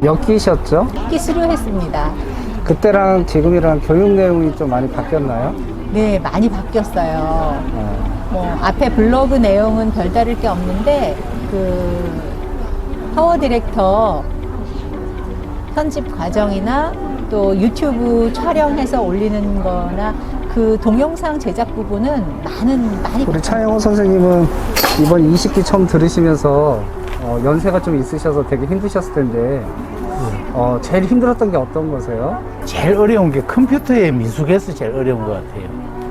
몇 기셨죠? 기수로 했습니다. 그때랑 지금이랑 교육 내용이 좀 많이 바뀌었나요? 네, 많이 바뀌었어요. 어, 뭐 앞에 블로그 내용은 별다를 게 없는데 그 파워 디렉터 편집 과정이나 또 유튜브 촬영해서 올리는 거나 그 동영상 제작 부분은 많은 많이 우리 차영호 선생님은 이번 20기 처음 들으시면서 어, 연세가 좀 있으셔서 되게 힘드셨을 텐데 어, 제일 힘들었던 게 어떤 거세요? 제일 어려운 게 컴퓨터의 미숙에서 제일 어려운 것 같아요.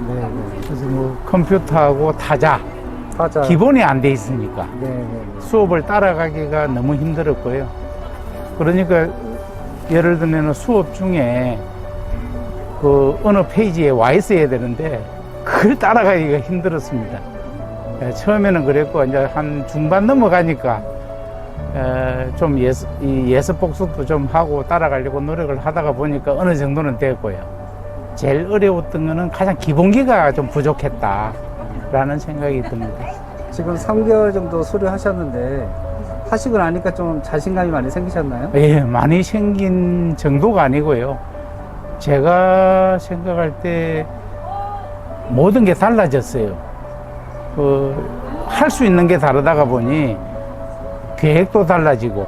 네, 네. 그래서 뭐 컴퓨터하고 타자 맞아. 기본이 안 돼 있으니까 네, 네. 수업을 따라가기가 너무 힘들었고요. 그러니까 예를 들면 수업 중에 그 어느 페이지에 와 있어야 되는데 그걸 따라가기가 힘들었습니다. 예, 처음에는 그랬고 이제 한 중반 넘어가니까 에, 좀 예습, 이 예습 복습도 좀 하고 따라가려고 노력을 하다가 보니까 어느 정도는 됐고요. 제일 어려웠던 거는 가장 기본기가 좀 부족했다라는 생각이 듭니다. 지금 3개월 정도 수료하셨는데 하시고 나니까 좀 자신감이 많이 생기셨나요? 예, 많이 생긴 정도가 아니고요. 제가 생각할 때 모든 게 달라졌어요. 그, 할 수 있는 게 다르다가 보니 계획도 달라지고,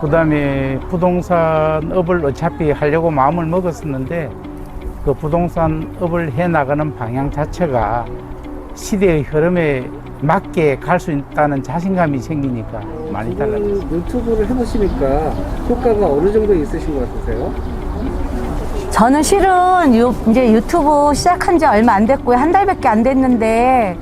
그 다음에 부동산업을 어차피 하려고 마음을 먹었었는데, 그 부동산업을 해 나가는 방향 자체가 시대의 흐름에 맞게 갈 수 있다는 자신감이 생기니까 많이 달라졌어요. 유튜브를 해보시니까 효과가 어느 정도 있으신 것 같으세요? 저는 실은 유, 이제 유튜브 시작한 지 얼마 안 됐고요. 한 달밖에 안 됐는데,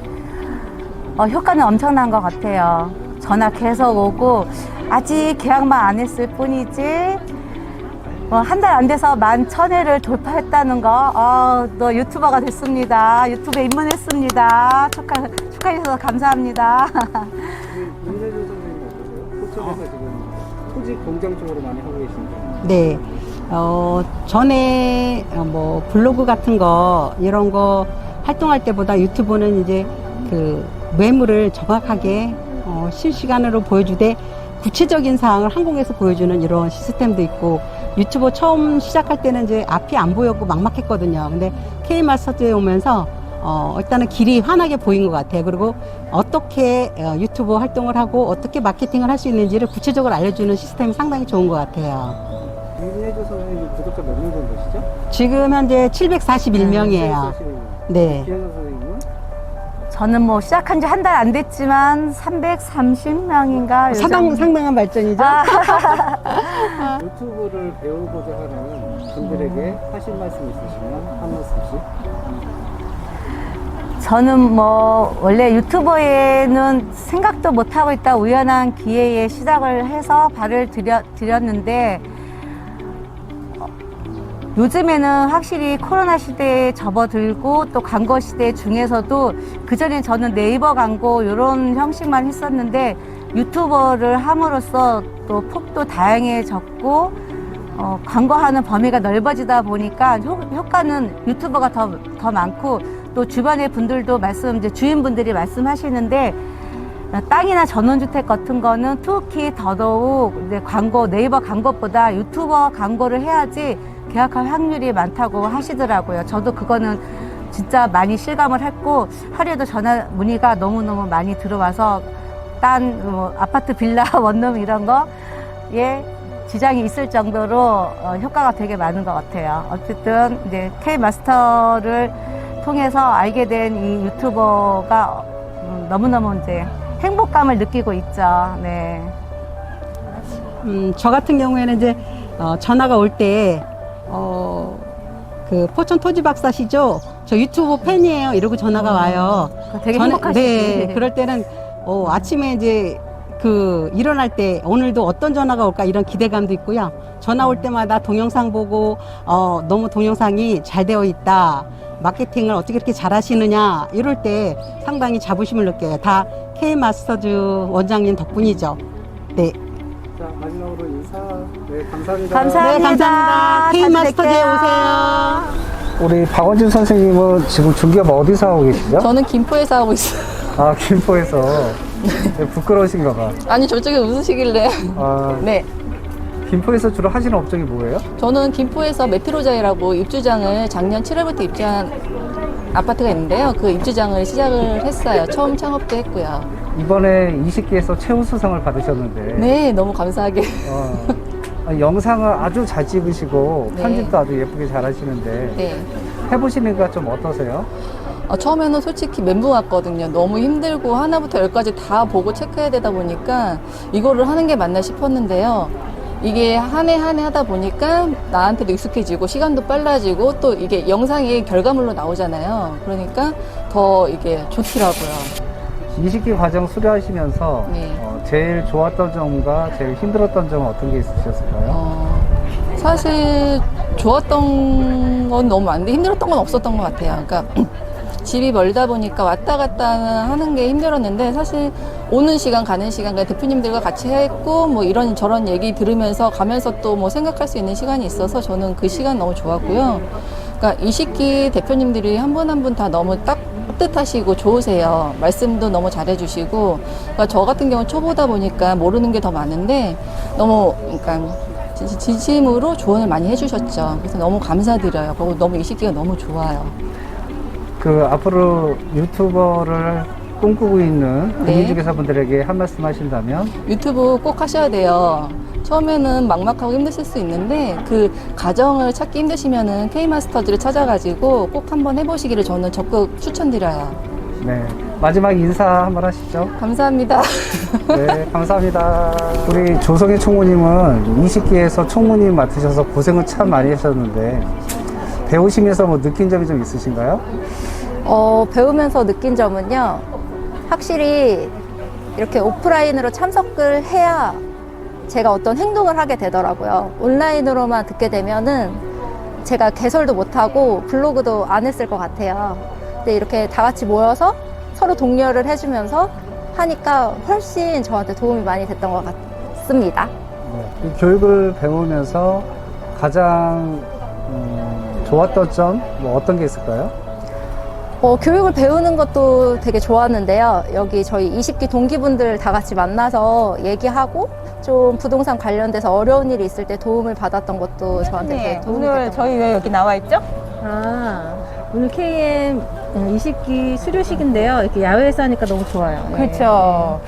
어, 효과는 엄청난 것 같아요. 전화 계속 오고, 아직 계약만 안 했을 뿐이지, 어, 한달 안 돼서 만 천회를 돌파했다는 거, 어, 너 유튜버가 됐습니다. 유튜브에 입문했습니다. 축하, 축하해 주셔서 감사합니다. 윤세준 선생님 어떠세요? 포천에서 지금 토지 공장 쪽으로 많이 하고 계신데 네. 어, 전에 어, 뭐 블로그 같은 거 이런 거 활동할 때보다 유튜브는 이제 그 매물을 정확하게 어, 실시간으로 보여주되 구체적인 사항을 항공에서 보여주는 이런 시스템도 있고 유튜브 처음 시작할 때는 이제 앞이 안 보였고 막막했거든요. 근데 K마스터즈에 오면서 어, 일단은 길이 환하게 보인 것 같아요. 그리고 어떻게 어, 유튜브 활동을 하고 어떻게 마케팅을 할 수 있는지를 구체적으로 알려주는 시스템이 상당히 좋은 것 같아요. 선생님 구독자 몇 명 정도 되시죠? 지금 현재 741명이에요. 네. 기현서 선생님은 저는 뭐 시작한 지 한 달 안 됐지만 330명인가? 상당, 상당한 발전이죠. 유튜브를 배우고자 하는 분들에게 하실 말씀 있으시면 한 말씀씩 저는 뭐 원래 유튜버에는 생각도 못 하고 있다 우연한 기회에 시작을 해서 발을 들여, 들였는데 어, 요즘에는 확실히 코로나 시대에 접어들고 또 광고 시대 중에서도 그전에 저는 네이버 광고 이런 형식만 했었는데 유튜버를 함으로써 또 폭도 다양해졌고 어, 광고하는 범위가 넓어지다 보니까 효, 효과는 유튜버가 더, 더 많고 또 주변의 분들도 말씀, 이제 주인분들이 말씀하시는데 어, 땅이나 전원주택 같은 거는 특히 더더욱 이제 광고, 네이버 광고보다 유튜버 광고를 해야지 계약할 확률이 많다고 하시더라고요. 저도 그거는 진짜 많이 실감을 했고 하루에도 전화 문의가 너무너무 많이 들어와서 딴 뭐, 아파트 빌라 원룸 이런 거에 지장이 있을 정도로 어, 효과가 되게 많은 것 같아요. 어쨌든 이제 K 마스터를 통해서 알게 된 이 유튜버가 음, 너무너무 이제 행복감을 느끼고 있죠. 네. 음, 저 같은 경우에는 이제 어, 전화가 올 때, 어, 그 포천 토지 박사시죠? 저 유튜브 팬이에요. 이러고 전화가 와요. 되게 저는- 행복하시지. 네, 그럴 때는 어, 아침에 이제 그 일어날 때 오늘도 어떤 전화가 올까 이런 기대감도 있고요. 전화 올 때마다 동영상 보고 어, 너무 동영상이 잘 되어 있다. 마케팅을 어떻게 이렇게 잘 하시느냐 이럴 때 상당히 자부심을 느껴요. 다 K 마스터즈 원장님 덕분이죠. 네. 자 마지막으로 인사 네 감사합니다 감사합니다. 네, 감사합니다. K 자주 마스터즈에 뵐게요. 오세요. 우리 박원진 선생님은 지금 중기업 어디서 하고 계시죠? 저는 김포에서 하고 있어요. 아 김포에서 네, 부끄러우신가 봐 아니 저쪽에 웃으시길래. 아, 네. 김포에서 주로 하시는 업종이 뭐예요? 저는 김포에서 메트로자이라고 입주장을 작년 7월부터 입주한 아파트가 있는데요. 그 입주장을 시작을 했어요. 처음 창업도 했고요. 이번에 20기에서 최우수상을 받으셨는데 네, 너무 감사하게. 어, 아, 영상을 아주 잘 찍으시고 네. 편집도 아주 예쁘게 잘 하시는데 네. 해보시니까 좀 어떠세요? 어, 처음에는 솔직히 멘붕 왔거든요. 너무 힘들고 하나부터 열까지 다 보고 체크해야 되다 보니까 이거를 하는 게 맞나 싶었는데요. 이게 한 해 한 해 하다 보니까 나한테도 익숙해지고 시간도 빨라지고 또 이게 영상이 결과물로 나오잖아요. 그러니까 더 이게 좋더라고요. 20기 과정 수료하시면서 네. 어, 제일 좋았던 점과 제일 힘들었던 점은 어떤 게 있으셨을까요? 어, 사실 좋았던 건 너무 많은데 힘들었던 건 없었던 것 같아요. 그러니까 집이 멀다 보니까 왔다 갔다 하는 게 힘들었는데 사실 오는 시간 가는 시간 대표님들과 같이 했고 뭐 이런 저런 얘기 들으면서 가면서 또 뭐 생각할 수 있는 시간이 있어서 저는 그 시간 너무 좋았고요. 그러니까 이 시기 대표님들이 한 분 한 분 다 너무 딱 따뜻하시고 좋으세요. 말씀도 너무 잘해주시고, 그러니까 저 같은 경우는 초보다 보니까 모르는 게 더 많은데 너무 그러니까 진- 진심으로 조언을 많이 해주셨죠. 그래서 너무 감사드려요. 그리고 너무 이 시기가 너무 좋아요. 그 앞으로 유튜버를 꿈꾸고 있는 네. 공인중개사분들에게 한 말씀 하신다면 유튜브 꼭 하셔야 돼요. 처음에는 막막하고 힘드실 수 있는데 그 가정을 찾기 힘드시면은 K마스터즈를 찾아가지고 꼭 한번 해보시기를 저는 적극 추천드려요. 네 마지막 인사 한번 하시죠. 감사합니다. 네 감사합니다. 우리 조성희 총무님은 20기에서 총무님 맡으셔서 고생을 참 많이 하셨는데 배우시면서 뭐 느낀 점이 좀 있으신가요? 어, 배우면서 느낀 점은요, 확실히 이렇게 오프라인으로 참석을 해야 제가 어떤 행동을 하게 되더라고요. 온라인으로만 듣게 되면은 제가 개설도 못하고 블로그도 안 했을 것 같아요. 근데 이렇게 다 같이 모여서 서로 독려를 해주면서 하니까 훨씬 저한테 도움이 많이 됐던 것 같습니다. 네, 이 교육을 배우면서 가장 음, 좋았던 점 뭐 어떤 게 있을까요? 어, 교육을 배우는 것도 되게 좋았는데요. 여기 저희 20기 동기분들 다 같이 만나서 얘기하고 좀 부동산 관련돼서 어려운 일이 있을 때 도움을 받았던 것도 저한테 되게 도움이 네, 오늘 됐던 저희 왜 여기 나와 있죠? 아, 오늘 KM 20기 수료식인데요. 이렇게 야외에서 하니까 너무 좋아요. 네. 그렇죠.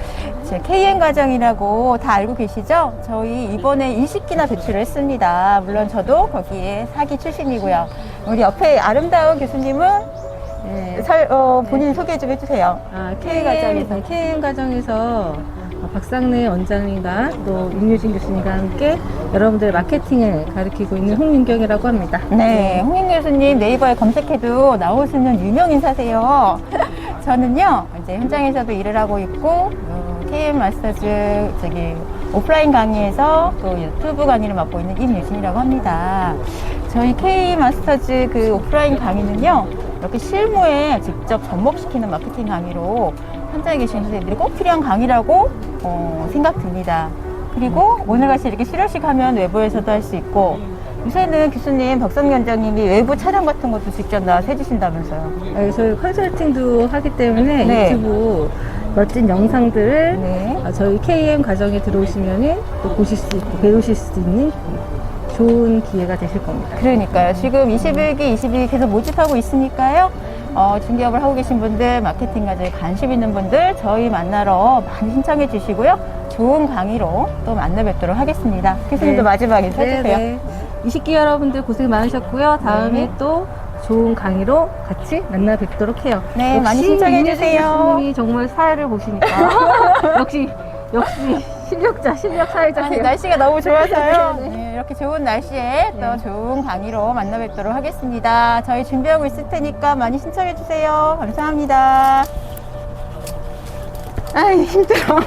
제 KN 과정이라고 다 알고 계시죠? 저희 이번에 20기나 배출을 했습니다. 물론 저도 거기에 사기 출신이고요. 우리 옆에 아름다운 교수님은 네. 설, 어, 본인 소개 좀 해주세요. 아, K KM 과정에서. KM 과정에서 박상래 원장님과 또 윤유진 교수님과 함께 여러분들 마케팅을 가르치고 있는 홍민경이라고 합니다. 네, 홍인 교수님 네이버에 검색해도 나올 수 있는 유명 인사세요. 저는요, 이제 현장에서도 일을 하고 있고, 어, KM 마스터즈 저기 오프라인 강의에서 또 유튜브 강의를 맡고 있는 임유진이라고 합니다. 저희 K 마스터즈 그 오프라인 강의는요, 이렇게 실무에 직접 접목시키는 마케팅 강의로 현장에 계신 선생님들이 꼭 필요한 강의라고 어, 생각 듭니다. 그리고 오늘같이 이렇게 실효식 하면 외부에서도 할 수 있고 요새는 교수님, 박성 위원장님이 외부 촬영 같은 것도 직접 나와서 해주신다면서요. 아, 저희 컨설팅도 하기 때문에 네. 유튜브 멋진 영상들을 네. 아, 저희 KM 과정에 들어오시면은 또 보실 수 있고 배우실 수 있는 좋은 기회가 되실 겁니다. 그러니까요. 지금 21기, 22기 계속 모집하고 있으니까요. 어, 중개업을 하고 계신 분들, 마케팅 과정에 관심 있는 분들, 저희 만나러 많이 신청해 주시고요. 좋은 강의로 또 만나 뵙도록 하겠습니다. 교수님도 네. 마지막 인사 해주세요. 20기 여러분들 고생 많으셨고요. 다음에 네. 또 좋은 강의로 같이 만나 뵙도록 해요. 네, 많이 신청해 주세요. 교수님이 정말 사회를 보시니까 역시 역시 실력자, 실력 아니, 사회자세요. 날씨가 너무 좋아서요. 네, 이렇게 좋은 날씨에 또 좋은 강의로 만나 뵙도록 하겠습니다. 저희 준비하고 있을 테니까 많이 신청해 주세요. 감사합니다. 아이, 힘들어.